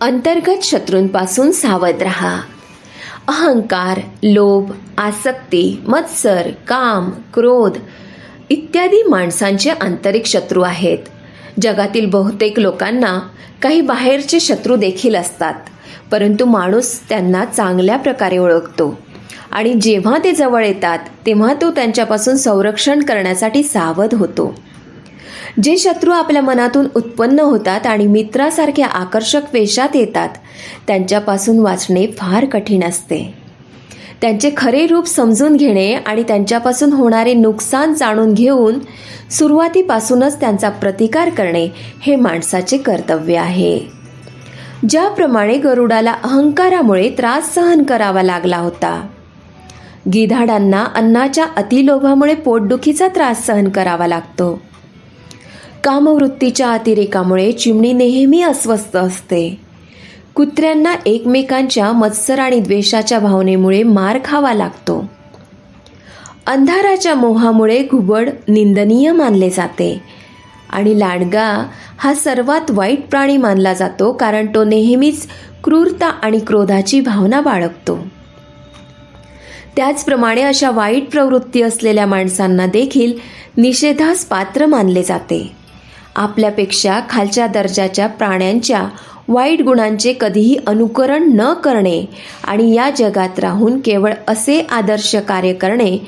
अंतर्गत शत्रूंपासून सावध रहा. अहंकार लोभ आसक्ती मत्सर काम क्रोध इत्यादी माणसांचे आंतरिक शत्रू आहेत. जगातील बहुतेक लोकांना काही बाहेरचे शत्रू देखील असतात परंतु माणूस त्यांना चांगल्या प्रकारे ओळखतो. आणि जेव्हा ते जवळ येतात तेव्हा तो त्यांच्यापासून संरक्षण करण्यासाठी सावध होतो. जे शत्रू आपल्या मनातून उत्पन्न होतात आणि मित्रासारख्या आकर्षक वेशात येतात त्यांच्यापासून वाचणे फार कठीण असते. त्यांचे खरे रूप समजून घेणे आणि त्यांच्यापासून होणारे नुकसान जाणून घेऊन सुरुवातीपासूनच त्यांचा प्रतिकार करणे हे माणसाचे कर्तव्य आहे. ज्याप्रमाणे गरुडाला अहंकारामुळे त्रास सहन करावा लागला होता. गिधाडांना अन्नाच्या अतिलोभामुळे पोटदुखीचा त्रास सहन करावा लागतो. कामवृत्तीच्या अतिरेकामुळे चिमणी नेहमी अस्वस्थ असते. कुत्र्यांना एकमेकांच्या मत्सर आणि द्वेषाच्या भावनेमुळे मार खावा लागतो. अंधाराच्या मोहामुळे घुबड निंदनीय मानले जाते आणि लांडगा हा सर्वात वाईट प्राणी मानला जातो कारण तो नेहमीच क्रूरता आणि क्रोधाची भावना बाळगतो. त्याचप्रमाणे अशा वाईट प्रवृत्ती असलेल्या माणसांना देखील निषेधास पात्र मानले जाते. आपल्यापेक्षा खालच्या दर्जाच्या प्राण्यांच्या वाईट गुणांचे कधीही अनुकरण न करणे आणि या जगात राहून केवळ असे आदर्श कार्य करणे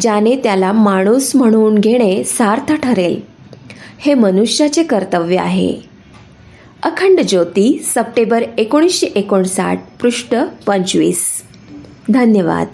ज्याने त्याला माणूस म्हणून घेणे सार्थ ठरेल. हे मनुष्याचे कर्तव्य आहे. अखंड ज्योती सप्टेंबर एकोणीसशे एकोणसाठ पृष्ठ पंचवीस. धन्यवाद.